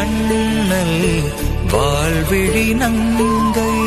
அண்ணல் வாழ்விழி நங்கை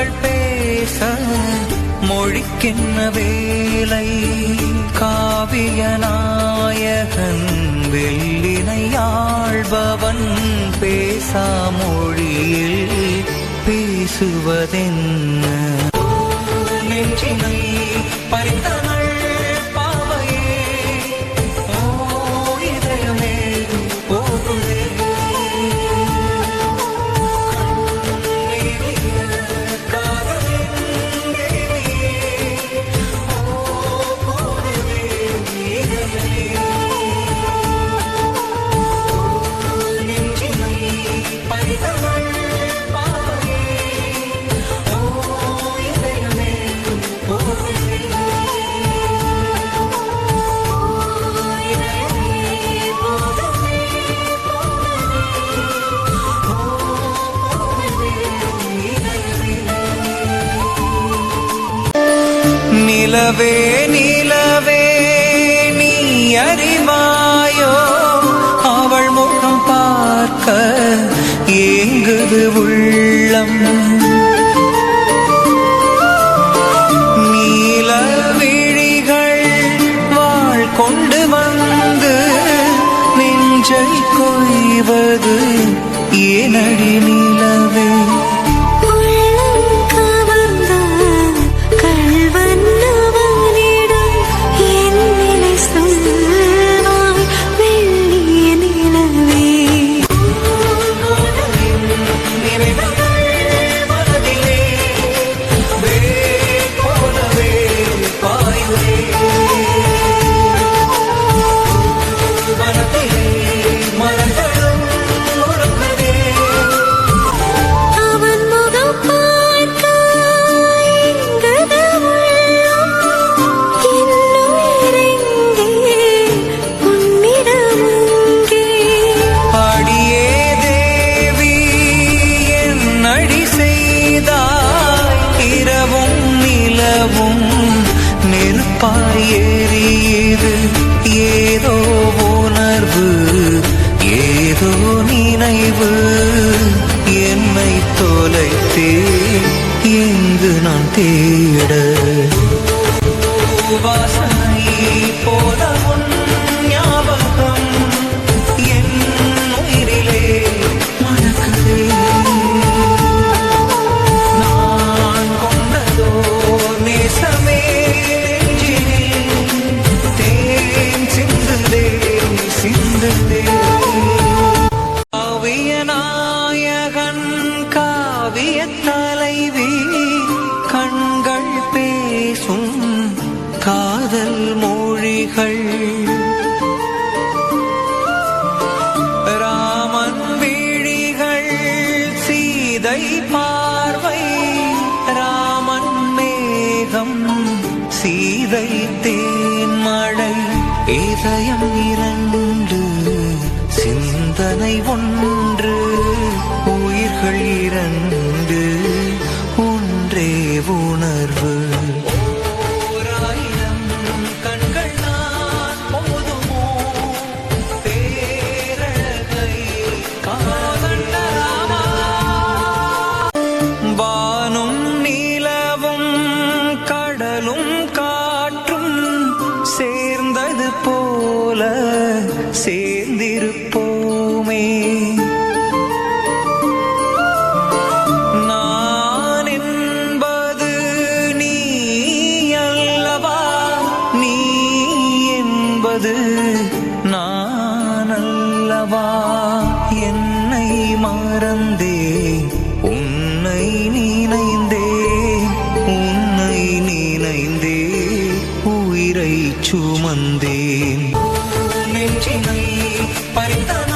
அவள் பேச மொழிக்கென்ன வேலை? காவிய நாயகன் வெள்ளினையாழ்பவன் பேசா மொழியில் பேசுவதென்ன? நெஞ்சினை பறித்தன நிலவே நிலவே நீ அறிவாயோ? அவள் முகம் பார்க்க ஏங்குது உள்ளம். நீல விழிகள் வாழ் கொண்டு வந்து நெஞ்சை கொய்வது. ஏனடி நிலவே இங்கு நான் தேட காதல் மொழிகள். ராமன் விழிகள் சீதை பார்வை ராமன் மேகம் சீதை தேன்மழை இதயம் இரண்டு சிந்தனை ஒன்று உயிர்கள் இரண்டு. உயிரை சுமந்தேன் நெஞ்சினை பறித்தான்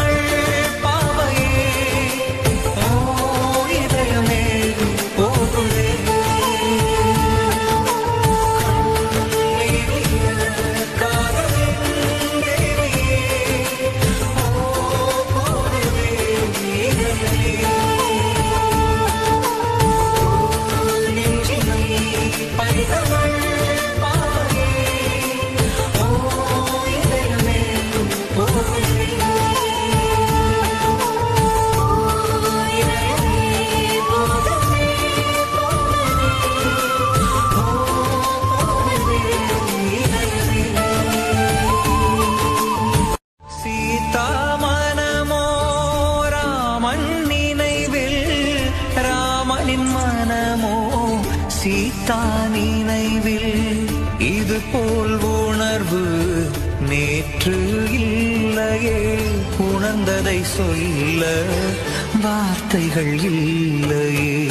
சீதா நினைவில் இது போல் உணர்வு நேற்று இல்லையே. உணர்ந்ததை சொல்ல வார்த்தைகள் இல்லையே.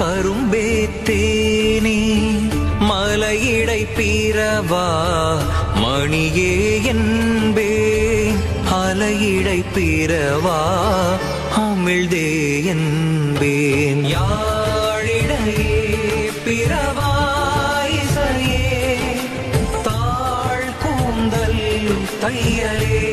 கரும்பேத்தேனே மலையிடை பிறவா மணியே என்பே. அலையிடை பிறவா அமிழ்தே என்பேன் யாழிடையே பிறவா தையலே.